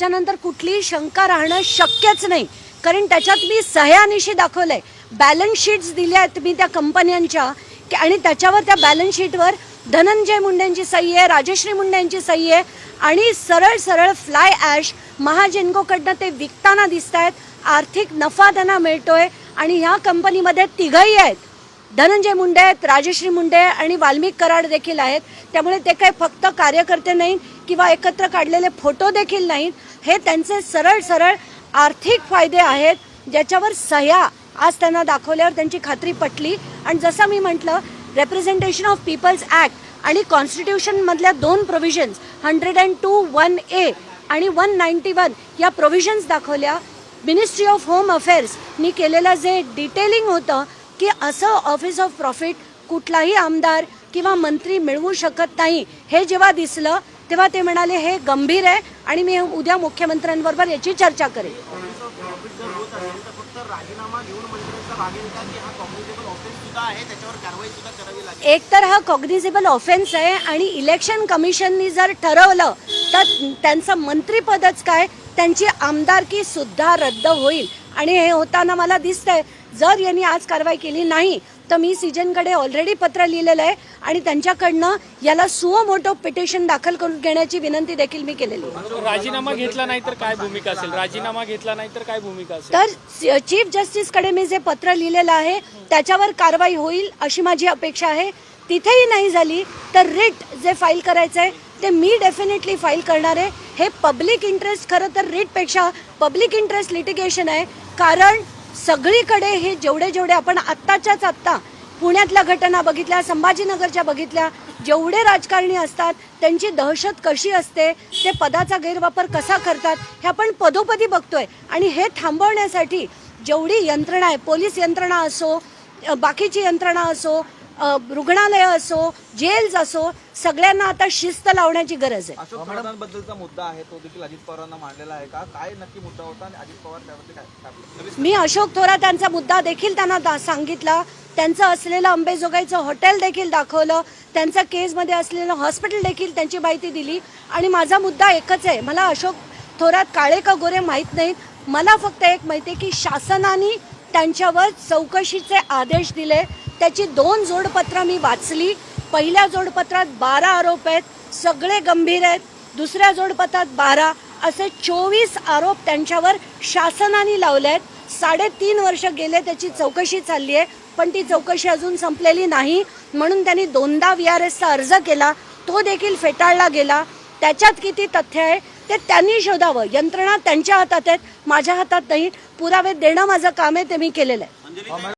त्याच्यानंतर कुठलीही शंका राहणं शक्यच नाही. कारण त्याच्यात मी सह्यानिशी दाखवलंय. बॅलन्स शीट्स दिल्या आहेत मी त्या कंपन्यांच्या. की- आणि त्याच्यावर त्या बॅलन्स शीटवर धनंजय मुंडेंची सही आहे राजश्री मुंडेंची सही आहे. आणि सरळ सरळ फ्लाय ॲश महाजेनकोकडनं ते विकताना दिसत आहेत आर्थिक नफा त्यांना मिळतोय. आणि ह्या कंपनीमध्ये तिघही आहेत. धनंजय मुंडे आहेत राजश्री मुंडे आणि वाल्मिक कराड देखील आहेत. त्यामुळे ते काही फक्त कार्यकर्ते नाहीत किंवा एकत्र काढलेले फोटो देखील नाहीत. हे त्यांचे सरळ सरळ आर्थिक फायदे आहेत ज्याच्यावर सह्या आज त्यांना दाखवल्यावर त्यांची खात्री पटली. आणि जसं मी म्हटलं रेप्रेझेंटेशन ऑफ पीपल्स ॲक्ट आणि कॉन्स्टिट्यूशनमधल्या दोन provisions hundred and two one A आणि वन नाईन्टी वन या प्रोव्हिजन्स दाखवल्या. मिनिस्ट्री ऑफ होम अफेअर्सनी केलेलं जे डिटेलिंग होतं की असं ऑफिस ऑफ प्रॉफिट कुठलाही आमदार किंवा मंत्री मिळवू शकत नाही. हे जेव्हा दिसलं तेव्हा ते म्हणाले हे गंभीर आहे आणि मी उद्या मुख्यमंत्र्यांबरोबर याची चर्चा करेन. हा एक तर हा कॉग्निझेबल ऑफेन्स आहे आणि इलेक्शन कमिशननी जर ठरवलं तर त्यांचं मंत्रीपदच काय? त्यांची आमदारकी सुद्धा रद्द होईल. आणि हे होताना मला दिसतंय जर यांनी आज कारवाई केली नाही तर मी सीजनकडे ऑलरेडी पत्र लिहिलेलं आहे आणि त्यांच्याकडनं याला सुओ मोठो पिटिशन दाखल करून घेण्याची विनंती देखील मी केलेली आहे. राजीनामा घेतला नाही तर काय भूमिका असेल? राजीनामा घेतला नाही तर काय भूमिका असेल? तर चीफ जस्टिसकडे मी जे पत्र लिहिलेलं आहे त्याच्यावर कारवाई होईल अशी माझी अपेक्षा आहे. तिथेही नाही झाली तर रिट जे फाईल करायचं आहे ते मी डेफिनेटली फाईल करणार आहे. हे पब्लिक इंटरेस्ट खरं तर रिटपेक्षा पब्लिक इंटरेस्ट लिटिगेशन आहे. कारण सगळीकडे हे जेवढे जेवढे आपण आत्ताच्याच आत्ता पुण्यातल्या घटना बघितल्या संभाजीनगरच्या बघितल्या जेवढे राजकारणी असतात त्यांची दहशत कशी असते ते पदाचा गैरवापर कसा करतात हे आपण पदोपदी बघतोय. आणि हे थांबवण्यासाठी जेवढी यंत्रणा आहे पोलीस यंत्रणा असो बाकीची यंत्रणा असो रुग्णालयं असो जेल्स असो सगळ्यांना आता शिस्त लावण्याची गरज आहे. अशोक चव्हाणांबद्दलचा मुद्दा आहे तो देखील अजित पवारांना मांडलेला आहे का? काय नक्की मुद्दा होता आणि अजित पवार त्यावरती काय टाकलं मी अशोक थोरात यांचा मुद्दा देखील त्यांना दा- सांगितला. त्यांचं असलेलं अंबेजोगाईचं हॉटेल देखील दाखवलं. त्यांचं केसमध्ये असलेलं हॉस्पिटल देखील त्यांची माहिती दिली. आणि माझा मुद्दा एकच आहे. मला अशोक थोरात काळे का गोरे माहीत नाहीत. मला फक्त एक माहिती आहे की शासनाने त्यांच्यावर चौकशीचे आदेश दिले. त्याची दोन जोडपत्रं मी वाचली. पहिल्या जोडपत्रात बारा आरोप आहेत सगळे गंभीर आहेत. दुसऱ्या जोडपत्रात बारा. असे चोवीस आरोप त्यांच्यावर शासनाने लावले आहेत. साडेतीन वर्ष गेले त्याची चौकशी चालली आहे पण ती चौकशी अजून संपलेली नाही. म्हणून त्यांनी दोनदा व्ही आर एसचा अर्ज केला. तो देखील फेटाळला गेला. त्याच्यात किती तथ्य आहे ते त्यांनी शोधावं. यंत्रणा त्यांच्या हातात आहेत माझ्या हातात नाही. पुरावे देणं माझं काम आहे ते मी केलेलं आहे.